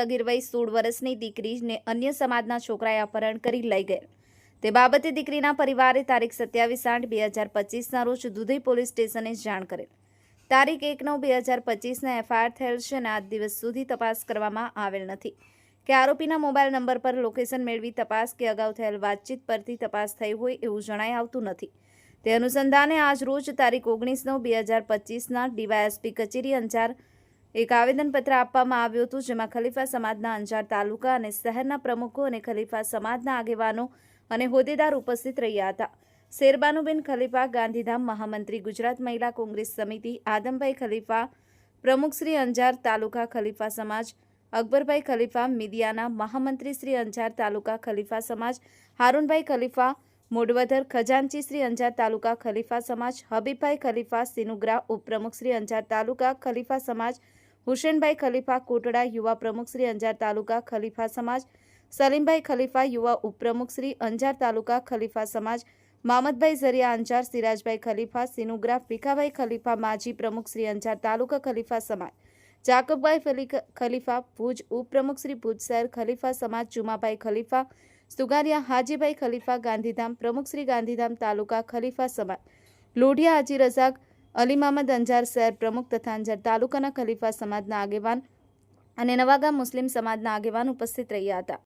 સગીર વય સોળ વર્ષની દીકરીને અન્ય સમાજના છોકરાએ અપહરણ કરી લઈ ગયેલ તે બાબતે દીકરીના પરિવારે તારીખ સત્યાવીસ આઠ બે હજાર પચીસના રોજ દુધઈ પોલીસ સ્ટેશને જાણ કરેલ તારીખ એક નવ બે હજાર પચીસના એફઆઈઆર થયેલ છે અને આજ દિવસ સુધી તપાસ કરવામાં આવેલ નથી. કે આરોપીના મોબાઈલ નંબર પર લોકેશન મેળવી તપાસ કે અગાઉ થયેલ વાતચીત પરથી તપાસ થઈ હોય એવું જણાઈ આવતું નથી. તે અનુસંધાને આજ રોજ તારીખ ઓગણીસ નવ બે હજાર પચીસના ડીવાયએસપી કચેરી અંજાર એક આવેદનપત્ર આપવામાં આવ્યું હતું જેમાં ખલીફા સમાજના અંજાર તાલુકા અને શહેરના પ્રમુખો અને ખલીફા સમાજના આગેવાનો અને હોદ્દેદાર ઉપસ્થિત રહ્યા હતા. શેરબાનુબેન ખલીફા, ગાંધીધામ મહામંત્રી, ગુજરાત મહિલા કોંગ્રેસ સમિતિ, આદમભાઈ ખલીફા, પ્રમુખ શ્રી અંજાર તાલુકા ખલીફા સમાજ, અકબરભાઈ ખલીફા, મીડિયાના મહામંત્રી શ્રી અંજાર તાલુકા ખલીફા સમાજ, હારૂનભાઈ ખલીફા મોડવધર ખજાનચી શ્રી અંજાર તાલુકા ખલીફા સમાજ, હબીબભાઈ ખલીફા, સિનુગ્રા ઉપપ્રમુખ શ્રી અંજાર તાલુકા ખલીફા સમાજ હુસેનભાઈ ખલીફા કોટડા યુવા પ્રમુખ શ્રી અંજાર તાલુકા ખલીફા સમાજ, સલીમભાઈ ખલીફા યુવા ઉપપ્રમુખ શ્રી અંજાર તાલુકા ખલીફા સમાજ, મામદભાઈ ઝરિયા અંજાર, સિરાજભાઈ ખલીફા, સિનુગ્રાફ ભીખાભાઈ ખલીફા, માજી પ્રમુખ શ્રી અંજાર તાલુકા ખલીફા સમાજ, જાકબભાઈ ખલીફા, ભુજ ઉપપ્રમુખ શ્રી ભુજ શહેર ખલીફા સમાજ, જુમાભાઈ ખલીફા, સુગારિયા હાજીભાઈ ખલીફા, ગાંધીધામ પ્રમુખ શ્રી ગાંધીધામ તાલુકા ખલીફા સમાજ, લોઢિયા હાજી રઝાક અલી મામદ અંજાર શહેર પ્રમુખ તથા અંજાર તાલુકાના ખલીફા સમાજના આગેવાન અને નવાગામ મુસ્લિમ સમાજના આગેવાન ઉપસ્થિત રહ્યા હતા.